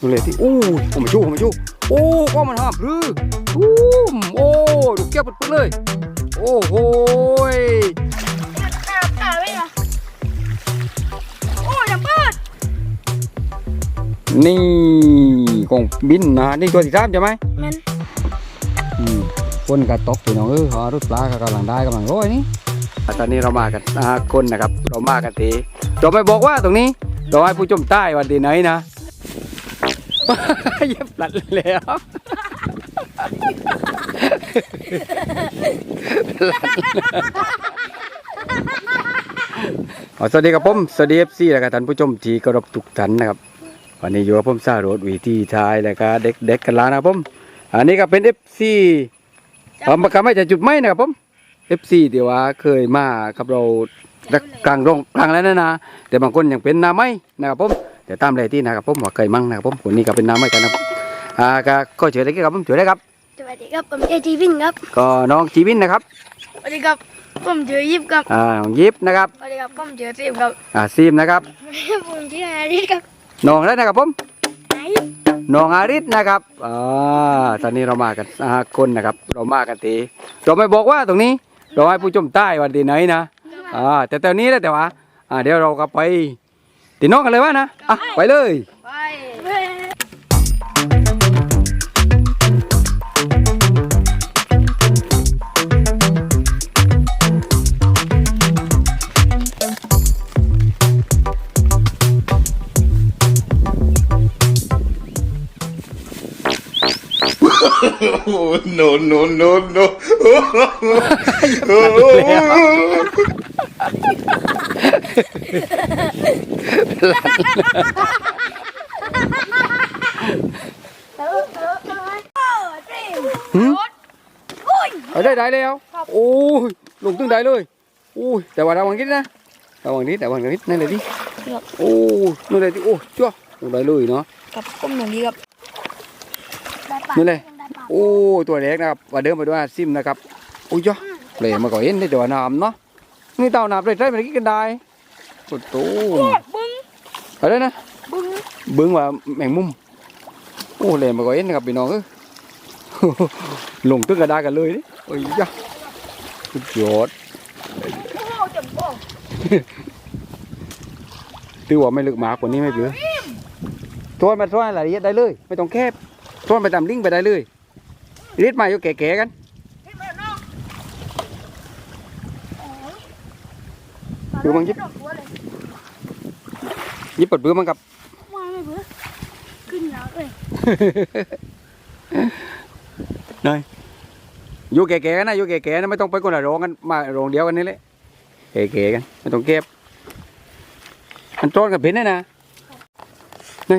ดูเลยที่อู้ผมมาชูผมมาชูโอ้ก็มันห้ามรืออู้โอ้ดูเก็บปุ๊บเลย โอ้โหยตาตาไม่เหรอโอ้ยเปิดนี่กองบินนะนี่ตัวที่สามใช่ไหมมันอืมคนกระตกพี่น้องเออหารถปลากำลังได้กำลังร้อยนี่ตอนนี้เรามากันห้าคนนะครับ เรามากันทีเราไม่บอกว่าตรงนี้เราให้ผู้ชมใต้วันที่ไหนนะ เย็บหลัดแล้วหลัดอ๋อสวัสดีครับผมสวัสดีเอฟซีและก็ท่านผู้ชมที่เคารพทุกท่านนะครับ วันนี้อยู่กับผมซาโรดวีที่ชายและก็เด็กๆกันแล้วนะครับผมอันนี้ก็เป็นเอฟซีเอามาก็ไม่จะจุดไม่นะครับผมเอฟซีที่ว่าเคยมากับเรากลางโรงกลางแล้วนะนะแต่บางคนยังเป็นนาไม่นะครับผม แต่ตามเลยที่นะครับผมว่าเคยมั่งนะครับผมคนนี้ก็เป็นหนาไม่กันนะครับอ่าก็ก็เฉยเลยครับผมเฉยเลยครับสวัสดีครับผมเอจีวินครับก็น้องจีวินนะครับสวัสดีครับผมเจอยิบครับอ่าน้องยิปนะครับสวัสดีครับผมเจอซีมครับอ่าซีมนะครับผมชื่ออาริสครับน้องอะไรนะครับผมไหนน้องอาริสนะครับอ่าตอนนี้เรามากันห้าคนนะครับ เรามากันทีเราไม่บอกว่าตรงนี้เราให้ผู้ชมใต้วันที่ไหนนะอ่าแต่ตอนนี้แล้วแต่ว่าอ่าเดี๋ยวเราก็ไป ตีน้องกันเลยว่านะ อะ ไปเลยไป Oh, no, no, no, no. โอ้ ซีมหืมโอ้ยเอาได้ได้แล้วโอ้ยลงตึงได้เลยโอ้ยแต่ว่าระวังนิดนะระวังนิดระวังนิดนั่นเลยดิโอ้ยนั่นเลยดิโอ้ยจ้าโอ้ได้เลยเนาะกับผมหนึ่งดีครับนี่เลยโอ้ยตัวเล็กนะครับว่าเดิมไปด้วยซิมนะครับโอ้ยจ้าเลยมาก่อนเห็นได้แต่ว่าน้ำเนาะนี่เต่าน้ำเลยใช่ไหมกินกันได้โอ้โหบึ้ อะไรนะบึ้งบึ้งว่าแมงมุมโอ้เลยมาก่อนเห็นนะครับพี่น้องเอ้ยลงตึ้งกระดากันเลยดิโอ้ยจ้าสุดยอดโอ้จมโอ้ตือว่าไม่ลึกมากกว่านี้ไม่เปลือทวนมาทวนรายละเอียดได้เลย ไม่ต้องแคบทวนไปตามลิงก์ไปได้เลยรีดมาอยู่แก่ๆกันดูมั้งยิบ ยิบเปิดเบือมันกับว่าไม่เบื่อขึ้นแล้วเลยอยู่แก่ๆกันนะอยู่แก่ๆนะไม่ต้องไปคนละโรงกันมาโรงเดียวกันนี่แหละแก่ๆกันไม่ต้องแคบอันต้นกับเพ็นนี่นะนี่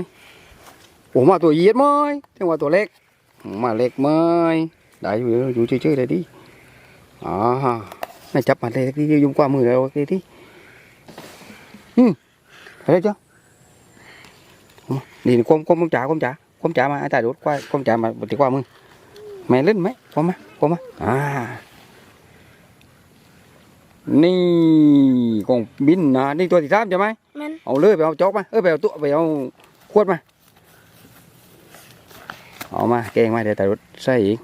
โอ้มาตัวเหยียดไหมจังว่าตัวเล็กมาเล็กไหมได้อยู่อยู่เฉยๆเลยดิอ่าน่าจับมาเล็กๆดิยุ่งกว่ามือแล้วโอเคดิอืมอะไรจ้ะเอามา นี่ก้มก้มก้มจ๋าก้มจ๋าก้มจ๋ามาไอ้ตายรถกว่าก้มจ๋ามาบดีกว่ามึงแม่เล่นไหมพอมาพอมาอ่านี่กองบินนะนี่ตัวที่สามใช่ไหมมันเอาเลยไปเอาจอกมาเออไปเอาตัวไปเอาขวดมาเอามาแกงมาเดี๋ยวแต่รถใส่อีก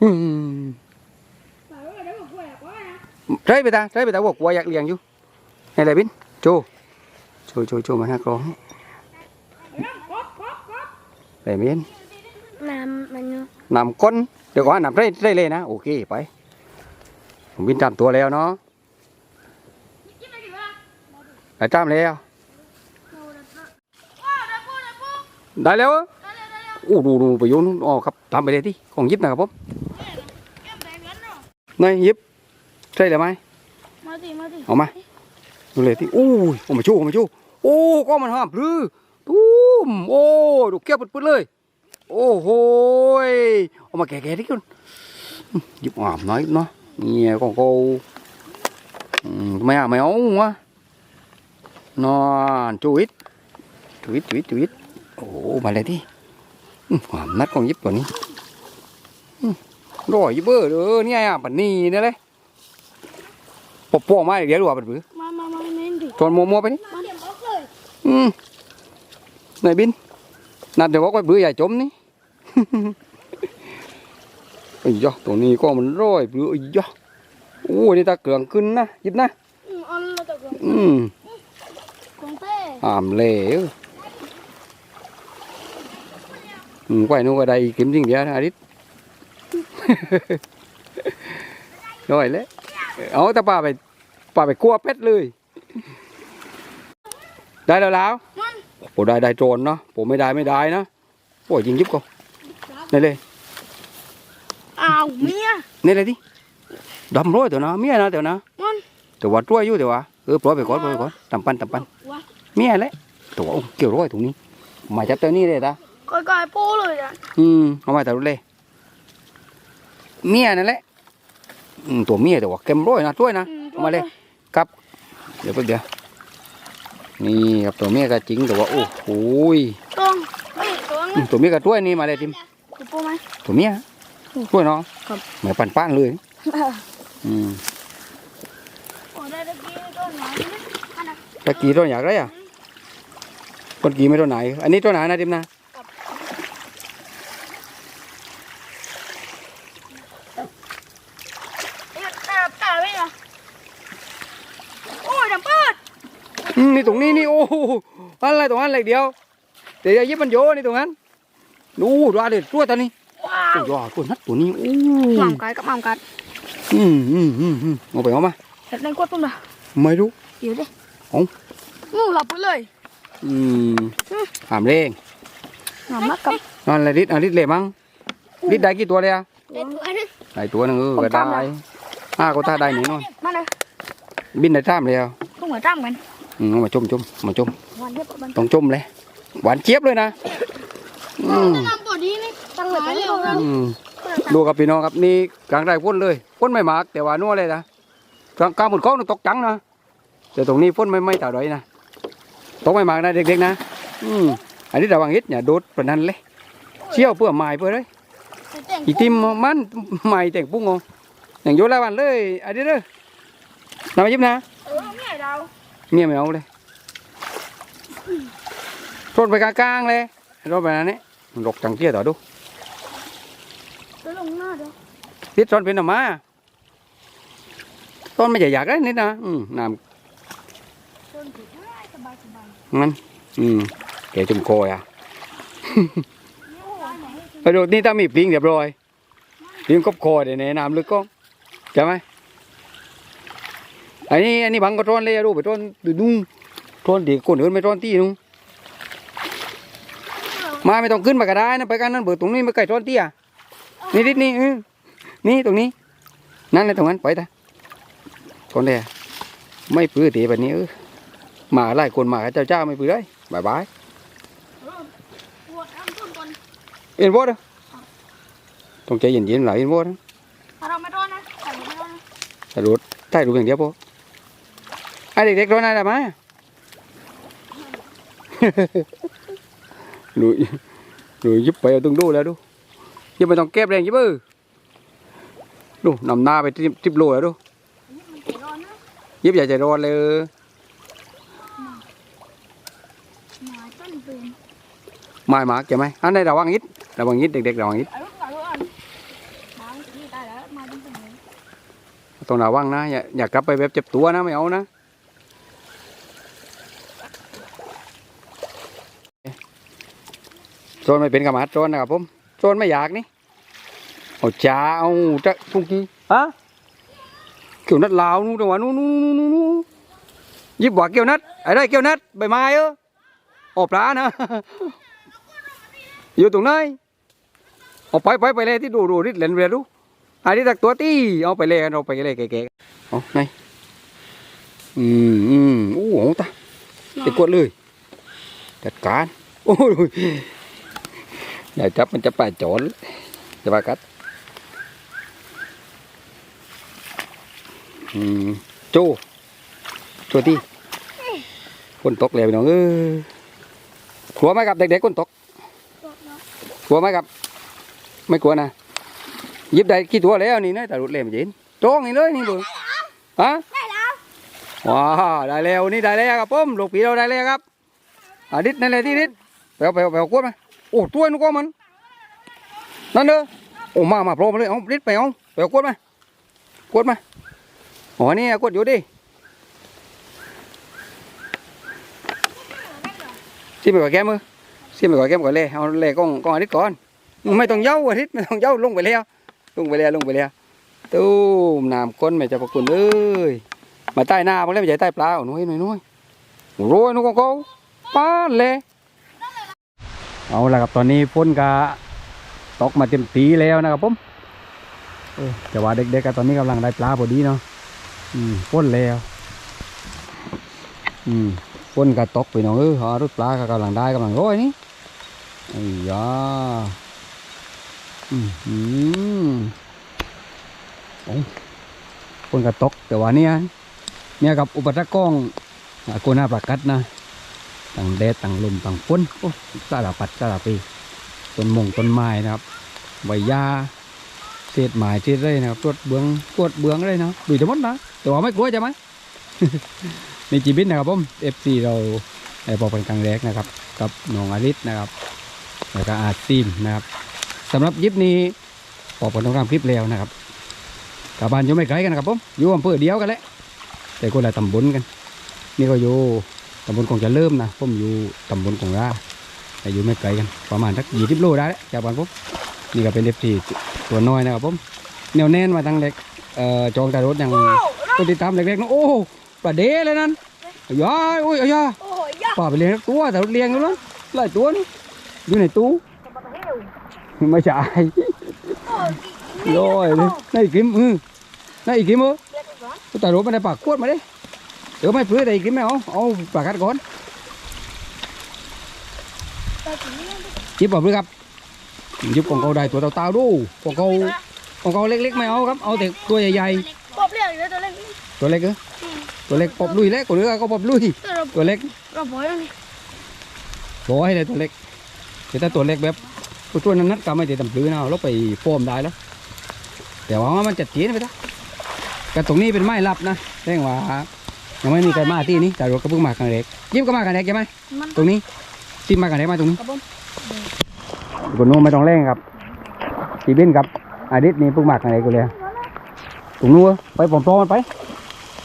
อืมใช่ไปตาใช่ไปตาบอกว่าอยากเลี้ยงอยู่ให้อะไรบินโจโจโจโจมาหักร้อง ไปเมียนน้ำมันอยู่นำก้นเดี๋ยวก่อนนำได้ได้เลยนะ โอเคไป ผมบินตามตัวแล้วเนาะไปตามแล้วได้แล้วเหรอโอ้ดูดูไปโยนนู่นอ๋อครับตามไปเลยที่ของยิบนะครับผมนายยิบใช่หรือไม่มาสิมาสิเอามาดูเลยที่โอ้ยโอ้มาชู้โอ้มาชู้โอ้ก็มันห้ามหรือ ตูมโอ้ดูเก็บปุ๊ดๆเลย โอ้โหยเอามาแก่ๆที่คุณหยิบอ่ามน้อยเนาะเนี่ย con cô ừ, mày à mày ống quá nó chú ít chú ít chú ít chú ít ồ mà lại đi ừ, àm nát con giúp rồi ní ừ, rồi giúp bơ nữa ní ai à bản ni nữa đấy bỏ bỏ mai để đùa bật bự มามามาเน้นดิ tròn mua mua ไปนี่มาเดี๋ยวบอกเลยอืม นายบินนัดเดี๋ยวบอกว่าเบื่อใหญ่จมนี่ ไอ้ยะตัวนี้ก็มันร้อยเบื่อไอ้ยะโอ้ยนี่ตาเกลืองขึ้นนะหยิบนะอืมอันละตะกงอืมกงเต้อามเล่เอ้ยอืม quay nó qua đây kiếm tiếng giá Adit rồi đấy ấu ta bà phải bà phải cua pet เลย ได้แล้วแล้ว มันโอ้ได้ได้โจรเนาะผมไม่ได้ไม่ได้นะโอ้ยยิงยิบก็นี่เลยอ้าวเมียนี่เลยดิดำร้อยเดี๋ยวนะเมียนะเดี๋ยวนะมันแต่ว่าช่วยอยู่เดี๋ยววะเออปล่อยไปก่อนปล่อยไปก่อนตำปันตำปันวะเมียแหละแต่ว่าโอ้เกี่ยวร้อยตรงนี้มาจับตัวนี้เลยตาก้อยก้อยโป้เลยอะอืมเอามาแต่รู้เลยเมียนั่นแหละอืมตัวเมียแต่ว่าเค็มร้อยนะช่วยนะอืเอามาเลยครับเดี๋ยวแป๊บเดียว นี่ครับตัวเมียก็จริงแต่ว่าโอ้โหยตรงเฮ้ยตรงอืมตัวเมียก็ช่วยนี่มาเลยทิมกูโป้ไหมตัวเมียช่วยเนาะครับเหมือนปันป้านเลยอืมโอ้ได้ตะกี้ต้นไหนนี่อันน่ะตะกี้ตัวอยากไรอะคนกี้ไม่ตัวไหน อันนี้ตัวไหนนะทิมนะ เอ๊ะตาตาไม่เหรอโอ้ยดังเปิด อืม นี่ตรงนี้นี่โอ้โหอะไรตรงนั้นอะไรเดียวเดี๋ยวจะยิบมันโยนี่ตรงนั้นดูดูอะไรตัวตอนนี้ว้าตัววยอดตัวนัดตัวนี้โอ้หม่ำกัดกับหม่ำกัดอืมอืมอืมอืมเอาไปเอามาเห็ดในกวดปุ่มละไม่รู้เดี๋ยวดิเอ้างูหลับไปเลยอืมหามเร่งหม่ำนักกับนั่นอะไรลิดอะลิดเลยมั้งลิดได้กี่ตัวเลยอะเด็ดตัวนึงได้ตัวหนึงเออผมก็ได้จำได้ห้าก็ท่าได้หนึ่งนอนมาเลยบินได้ท่ามเลยอะพวกเหมือนจ้ำกันอืม เอามาจุ่มจุ่มมาจุ่มวันเดียวมันต้องจุ่มเลย หวานเจี๊ยบเลยนะอืมทำตัวดีนี่ตั้งเลยไปเร็วนะอืมดูกับพี่น้องครับนี่กลางไร่ฝนเลยฝนไม่มากแต่ว่านัวเลยนะกลางกลางหมดก้องตกจังนะแต่ตรงนี้ฝนไม่ไม่ต่าดอยนะตกไม่มากนะเด็กๆนะ อืมอันนี้ระวังฮิตอย่าโดดปานนั้นเลยเชี่ยวเพื่อไม้เพื่อเลยอีติมมันไม้แต่งปุ้งเอาอย่างโยนละวันเลยอันนี้เด้อน้ำมายิบนะเออไม่เรา เมียไม่เอาเลยทนไปกลางๆเลยรถไปนั้นนี่หลกจังเที่ยต่อดูจะลงหน้าเดี๋ยว tiết son bên nào má con mới giải đấy nên là ừ, làm ต้นถือง่ายสบายสบาย ngăn ừ, kể chung coi à โอ้ยไห น bây giờ đi ta mịp viên đẹp rồi viên cốc coi để này làm được con chả mày anh ấy anh ấy bằng có tròn lên đâu phải tròn từ đung tròn thì còn hơn mấy tròn tí đúng mà mày ต้องขึ้นมาก็ได้นะไปกันนั่นเบิดตรงนี้ไม่ไก่ tròn tí à นี่นิดนี่อือนี่ตรงนี้ นั่นเลยตรงนั้นไปตาคนเดียไม่ปื้อตีแบบนี้เออมาไล่คนมาเจ้าเจ้าไม่ปื้อได้บายบายปวดอ้ำต้นก่อนเอ็นวอดต้องใจเย็นๆหน่อยเอ็นวอดถ้าเราไม่ร้อนนะแต่เราไม่ร้อนนะแต่รถใต้รูปอย่างเดียวพอ ไอเด็กๆรอนอะไรมาดูดูยิบไปเอาตรงดูแล้วดูยิบไปต้องเก็บแรงยิบเออดูนำหน้าไปทิบทิบโลแล้วดูมันจะร้อนนะยิบอย่าใจร้อนเลยหมาต้นเป็นไม่มากใช่ไหมอันนี้ระวังนิดระวังนิดเด็กๆระวังนิดไอ้ลูกหมาลูกอ่อนหมาที่ตายแล้วมาต้นเป็นเลยต้องระวังนะอย่าอย่ากลับไปแบบเจ็บตัวนะไม่เอานะ โซนไม่เป็นกรรมะโซนนะครับผมโซนไม่อยากนี่เอาจ้าเอาจะพุ่งกี้ฮะเกี่ยวนัดลาวนู่นจังหวะนู่นนู่นนู่นนู่นนู่นยิบว่าเกี่ยวนัดไอ้ได้เกี่ยวนัดใบไม้เออออกปลานะอยู่ตรงไหนเอาไปไปไปเลยที่ดูดูนิดเล่นเรียนดูอันนี้ตักตัวตี้เอาไปเลยเอาไปเลยแก่ๆเอาไหนอืมอืมโอ้โหตาไปกดเลยจัดการโอ้ย อย่าจับมันจะป่าโจรจะป่ากัดอืมโจโจตี้คนตกแล้วน้องเออกลัวไหมครับเด็กๆคนตกกลัวไหมครับ ไม่กลัวนะยิบได้กี่ตัวแล้วนี่นะแต่รุดเล่มนจะเห็นโจ้งนี่เลยนี่บุฮะได้แล้วว้าวได้แล้วนี่ได้แล้วครับผมลูกปีเราได้แล้วครับอาดิษนั่นแหละที่ดิษไปเอาไปเอาไปเอากวดมา โอ้ตัวนู้นก็มัน นั่นเด้อโอ้มามาโผล่มาเลยเอาริดไปเอาไปเอากดมากดมาอ๋อนี่กดอยู่ดิซิมไปก่อนแก้มือซิมไปก่อนแก้มก่อนเลยเอาเลยกองกองอาทิตย์ก่อนไม่ต้องเย้าอาทิตย์ไม่ต้องเย้าลงไปแล้วลงไปแล้วลงไปแล้วตู้มน้ำก้นแม่จะประคุณเอ้ยมาใต้หน้าบ้างแล้วไม่ใช่ใต้ปลาเอาหน่ยหน่อยหน่อยโรยนุ่งกองป้าเลย เอาละครับตอนนี้ฝนก็ตกมาเต็มตีแล้วนะครับผมเออแต่ว่าเด็กๆก็ตอนนี้กำลังได้ปลาพอดีเนาะอืมฝนแล้ว อืมฝนก็ตกไปเนาะเออหารถปลาก็กำลังได้กำลังโรยนี่ไอ้ยาอืมอืมโอ้ฝนก็ตกแต่ว่าเนี่ยเนี่ยกับอุปสรรคกล้องอ่าโกนาประกัดนะ ต่างแดดต่างลมต่างฝนโอ้สารพัดสารปีต้นมงต้นไม้นะครับใบหญ้าเศษไม้เศษไรนะครับตรวจเบืองตรวจเบืองเลยนะดูจะหมดนะแต่ว่าไม่กลัวใช่ไหมในจีบินนะครับผมเอฟซีเราได้บอกเป็นครั้งแรกนะครับ กับน้องอาริสนะครับแล้วก็อาซีมนะครับสำหรับยิปนี้ปอกผลต้องทำคลิปแล้วนะครับกับบ้านอยู่ไม่ไกลกันนะครับผมอยู่อำเภอเดียวกันแหละแต่คนละตำบลกัน นี่ก็อยู่ ตำบลคงจะเริ่มนะผมอยู่ตำบลคงราแต่อยู่ไม่ไกลกัน ประมาณสักยี่สิบโลได้แล้วจากบ้านผมนี่ก็เป็นเอฟซีตัวน้อยนะครับผมแนวแน่นมาตั้งเล็กเอ่อจองแต่รถอย่างตัวติดตามเล็กๆนะโอ้โหปลาเด้เลยนั่นอ้ยายโอ้ยอ้ยาโอ้ยยากป่าไปเลี้ยงตัวแต่รถเลี้ยงอยู่แล้วหลายตัวนี่อยู่ในตู้ไม่ใช่โอ้ยโอ้ยนี่ในอีกกิมอือในอีกกิมเออเรียกก่อนแต่รถไม่ได้ปากขวดมาดิเดี๋ย วไม่พื้นแต่อีกกิมไม่เอาเอาปากกัดก่อนไปถึงนี่จิบบอกเลยครับจิบของเขาได้ตัวเต่าๆดูของเขาของเขาเล็กๆไม่เอาครับเอาแต่ตัวใหญ่ปอบเรียกเลยตัวเล็กๆตัวเล็กเหรอตัวเล็กปอบลุยเล็กกว่าเรือก็ปอบลุยตัวเราตัวเล็กเราบ่อยแล้วนี่บอกให้เลยตัวเล็กแต่ถ้าตัวเล็กแบบตัวนั้นนัดก็ไม่ได้ตำปลือนะเราไปโฟมได้แล้วแต่ว่ามันจัดเจียนไปจ้ะแต่ตรงนี้เป็นไม้ลับนะแจ้งว่า ยังไม่มีใครมาที่นี่แต่รถก็เพิ่งมาครั้งแรกยิบก็มาครั้งแรกใช่ไหมมันตรงนี้ซิมมาครั้งแรกมาตรงนี้กระบมคนโน้นไม่ต้องเร่งครับจีบินครับอาดิษนี่เพิ่งมาครั้งแรกกูเลยตรงนู้นไปปอมโตมันไป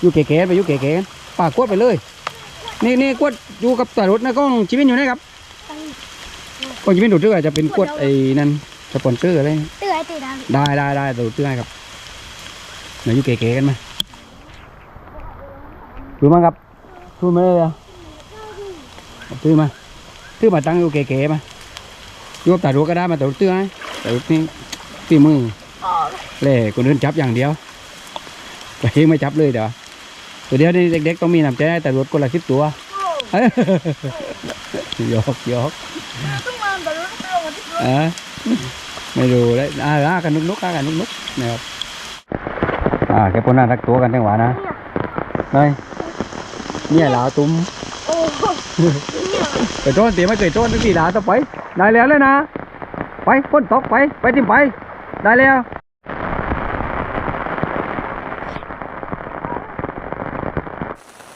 อยู่เก๋ๆไปอยู่เก๋ๆกันปากกวดไปเลย นี่นี่กวดอยู่กับแต่รถนะกล้องจีบินอยู่ไหนครับกล้องจีบินดูดด้วยจะเป็นกวดไอ้นั่นสปอนเซอร์อะไรตื้อไอ้ตีดังได้ได้ได้ดูดด้วยครับเดี๋ยวอยู่เก๋ๆกันมา ดูมาครับดูมาเลยอะตื้อมาตื้อมาตั้งอยู่เก๋ๆมาอยู่กับแต่รถก็ได้มาแต่รถตื้อให้แต่รถนี่ตีมือเล่คนอื่นจับอย่างเดียวไปเองไม่จับเลยเดี๋ยวตัวเดียวนี่เด็กๆต้องมีน้ำใจแต่รถคนละสิบตัวยอกยอกอะไม่รู้เลยอ่าอ่ากันนุกนุกอ่ากันนุกนุกนะครับอ่าแค่พวกนั้นรักตัวกันจังหวะนะนี่ เนี่ยหลาตุ้มโอ้โหไปโจนเตี๋ยไม่เคยโจนตั้งสี่หลาต่อไปได้แล้วเลยนะไปพ้นตกไปไปจิ้มไป ได้แล้ว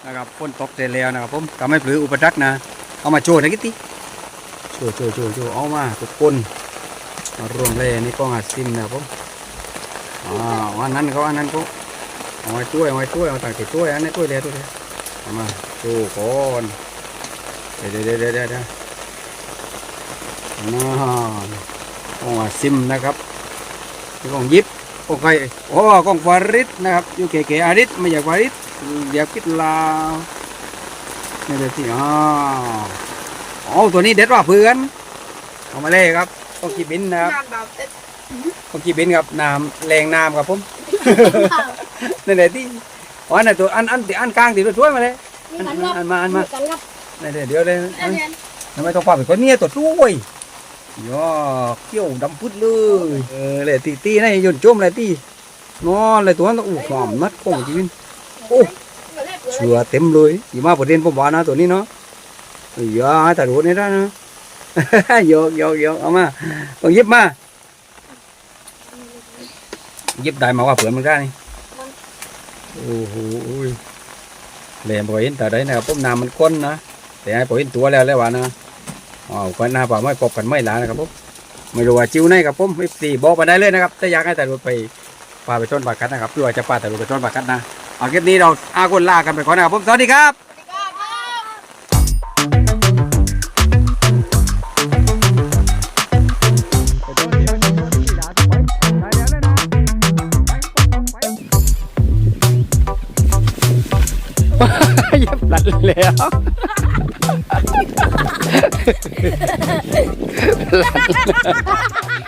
นะครับพ้นตกเสร็จแล้วนะครับผมทำให้ผืออุปสรรคนะ เอามาโชว์หนะกิตติโชว์โชว์โชว์โชว์เอามาทุกคนมารวมเลยนี่ก็หาซิมนะครับผมอ่าอันนั้นเขาอันนั้นเขาเอาไว้ช่วยเอาไว้ช่วยเอาต่างติดช่วยอันนี้ช่วยเลยช่วยเลยเอา มาโชว์ก่อนเดี๋ยวเดี๋ยวเดี๋ยวเดี๋ยวเดี๋ยวน่าของอาซิมนะครับนี่ของยิบของใครโอ้ของฟาริสนะครับอยู่เก๋ๆอาริสไม่อยากฟาริสเดี๋ยวคิดลาวนี่เดี๋ยวที่อ๋ออ๋อตัวนี้เด็ดว่าเพื่อนเอามาเลยครับต้องกีบินนะครับงานแบบเต็มต้องกีบินครับน้ำแรงน้ำครับผมนั่นแหละที่ อ๋ออันนั้นตัวอันอันอันกลางที่ตัวช่วยมาเลยมีอันกันอันครับอันมาอันมากันครับนั่นเดี๋ยวเดี๋ยวเลยอันนี้ทำไมต้องพาไปคนเนี้ยตัวช่วยย่อ โอ้เชือเลยอยู่มาปว่านะตัวนี้เนาะอย่าแต่รู้นี่ได้นะโยกโยกโยกเอามาต้องหยิบมาหยิบได้มาว่าเผื่อมันได้นี่โอ้โหแหลมพอเห็นแต่ได้นะครับผมน้ำมันข้นนะแต่ให้พอเห็นตัวแล้วแล้วว่านะอ้าวกันนะป่าไม่กบกันไม่ล้านะครับผมไม่รู้ว่าจิ้วไหนครับผมไม่ตีบอกมาได้เลยนะครับถ้าอยากให้แต่รถไปปลาไปต้นปลากัดนะครับหรือว่าจะปลาแต่รถไปต้นปลากกัดนะเอาคลิปนี้เราอาคนลากันไปก่อนนะครับผมสวัสดีครับ 할래요?